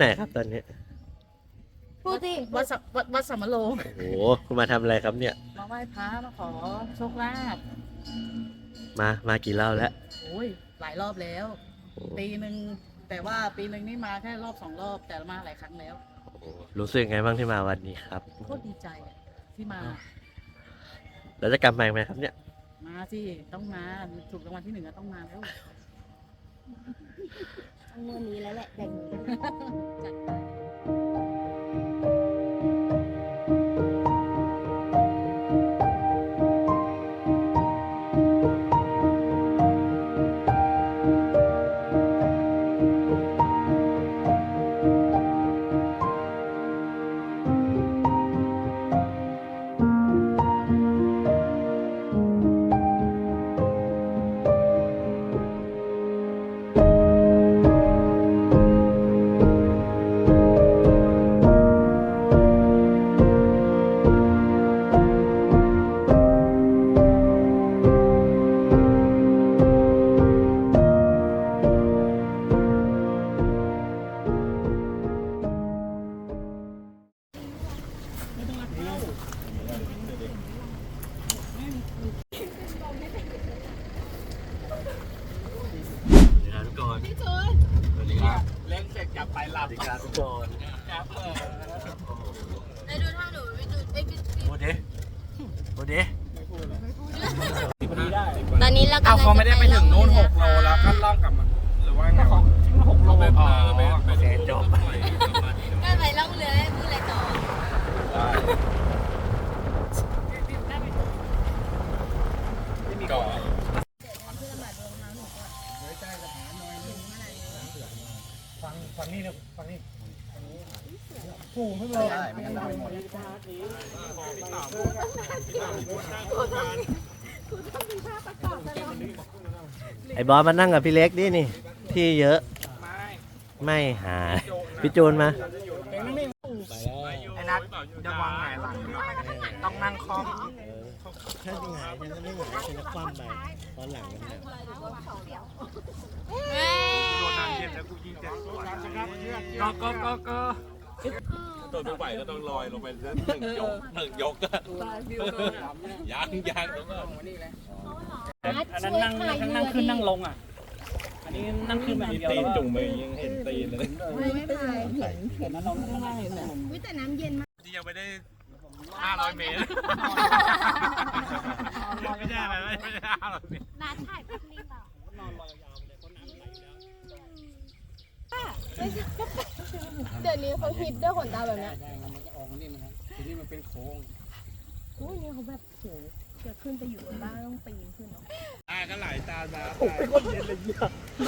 ที่ไหนครับตอนนี้ พูดสิวัดสะวัดวัดสัมมโลโอ้โห คุณมาทำอะไรครับเนี่ย มาไหว้พระมาขอโชคลาภมา มากี่รอบแล้วโอ้ยหลายรอบแล้ว โอ้ปีหนึ่งแต่ว่าปีหนึ่งนี่มาแค่รอบสองรอบแต่มาหลายครั้งแล้วโหรู้สึกไงบ้างที่มาวันนี้ครับ โคตรดีใจอะที่มา แล้วจะกลับมาอีกไหมครับเนี่ย มาสิต้องมาถูกรางวัลที่หนึ่งก็ต้องมาแล้ว งวดนี้แล้วแหละแบ่งจัดไป วัสดีครับทุกคนครับเออไอ้ดูท่าหนูไปดูไอ้พี่พูดดิพูดดิตอนนี้เรากำลัเอางเขาไม่ได้ไปถึงนู่นหจะกโลแล้วก็ล่องกลับมาหรือว่าไงวะทิ้งหกโลไปอ๋อโอเคจบก็ไปล่องเรือให้พูดอะไรต่อก่อน ฟังฟังนี่นะฟังนี่ปูไม่เลยไม่งั้นไม่หมดไอ้บอสมานั่งกับพี่เล็กดินี่ ที่เยอะ ไม่หาพี่จูนมาไอ้นัทจะวางไงหลังต้องนั่งคล่อม ถ้าหงายฉันจะไม่หงายฉันจะคว่ำไปตอนหลังมันเนี่ยโดนน้ำเย็นแล้วกูยิงแต่ก็ก็ก็ก็ตัวไม่ไหวก็ต้องลอยลงไปหนึ่งยกหนึ่งยกก็ยังยังแล้วก็อันนั้นนั่งนั่งนั่งขึ้นนั่งลงอะ อันนี้นั่งขึ้นแบบเดียวตีนจุ่มไปยังเห็นตีนเลยไม่พายเห็นเห็นน้องข้างล่างเห็นวิแต่น้ำเย็นมากที่ยังไม่ได้ 500 เมตร ไม่ใช่อะไรไม่ใช่500เมตรนาถ่ายภาพนิ่งเปล่าเดี๋ยวนี้เขาฮิตด้วยขนตาแบบเนี้ยทีนี้มันเป็นโค้งอุ้ยนี่เขาแบบโหจะขึ้นไปอยู่บนบ้านต้องปีนขึ้นเนาะอ่าก็หลายตาตา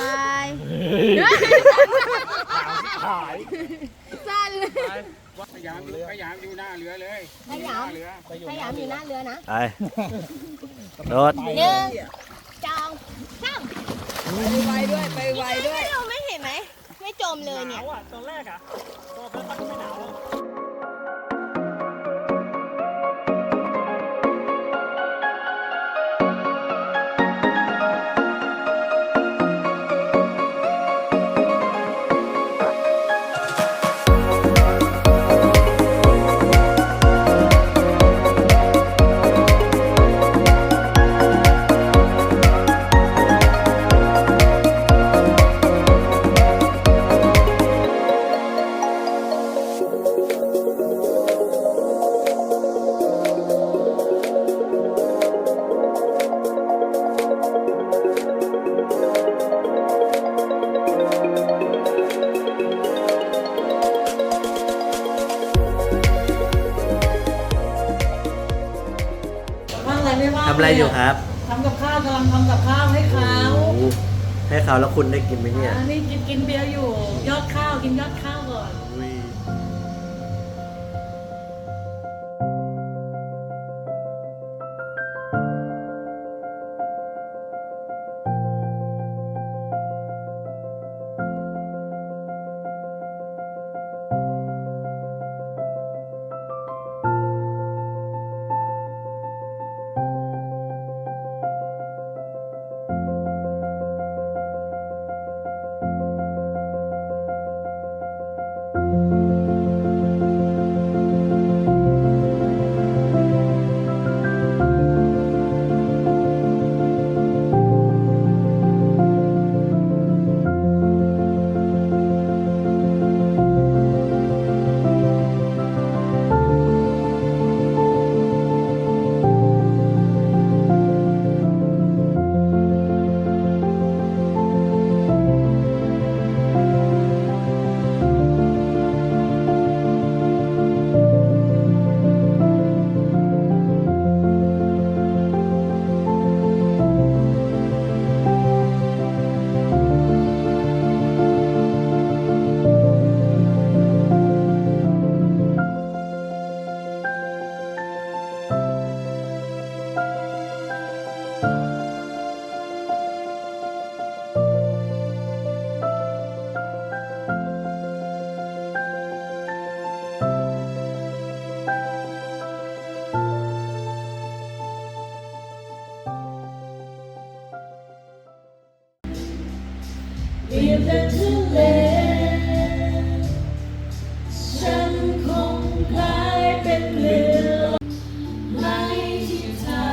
บายหายสั้นเลย พยายามพยายามอยู่หน้าเรือเลยพยายามพยายามอยู่หน้าเรือนะ ไปโดดหนึ่งจองสามไปไวด้วยไปไวด้วยเราไม่เห็นไหมไม่จมเลยเนี่ยอะตอนแรกอะตอนแรกไม่หนาว อะไรไม่ว่างทำอะไรอยู่ครับทำกับข้าวกำลังทำกับข้าวให้เขาโอ้โหให้เขาแล้วคุณได้กินไหมเนี่ย อันนี้กินกินเบียร์อยู่ ยอดข้าวกินยอดข้าว เปรียบดังทะเลฉันคงกลายเป็นเรือไหลทิศทา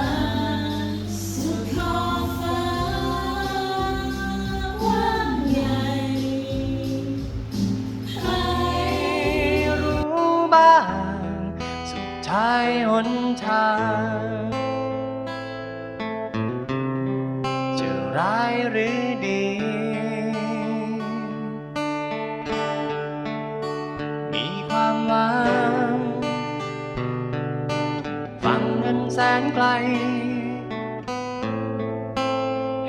งสุดขอบฟ้ากว่างใหญ่ให้รู้บ้าง สุดท้ายหนทาง สนไกล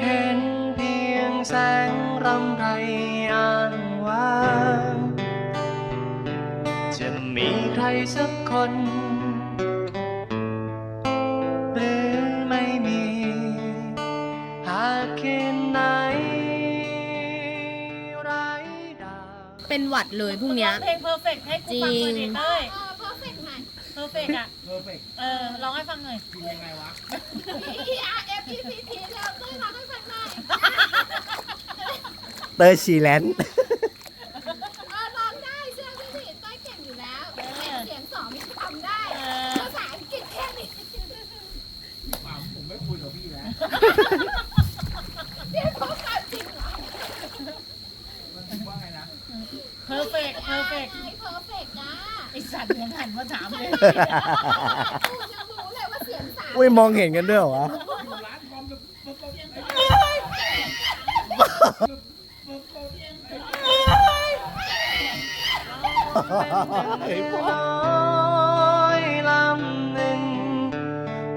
เห็นเพียงแสงรำไรอ่างว่างจะมีใครสักคน หรือไม่มี หากคืนไหนไร้ดาว เป็นหวัดเลยพรุ่งเนี้ย เพลงเพอร์เฟกให้กูฟังหน่อยดิเต้ย อร์เฟกอะ เพอร์เฟกต์เออร้องให้ฟังหน่อย กินยังไงวะ E R F E P T แล้วเต้ยร้องให้ฟังหน่อยเตยชีแลนด์ เออร้องได้เชื่อพี่ดิเต้ยเก่งอยู่แล้วเสียงสองนี่ทำได้เออ ภาษาอังกฤษแค่นี้ผมไม่คุยกับพี่แล้วเรียนพบกันจริงเหรอมันว่าไงนะเพอร์เฟกเพอร์เฟกไสัตว์ยังหันมาถามเลยกูจะรู้เลยว่าเสียงสามอุ้ยมองเห็นกันด้วยเหรอวะอยู่ร้านคอมแบบแบบแบบร้อยลำหนึ่ง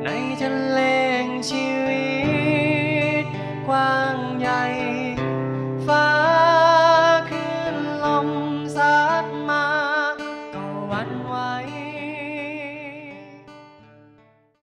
ในทะเลแห่งชีวิต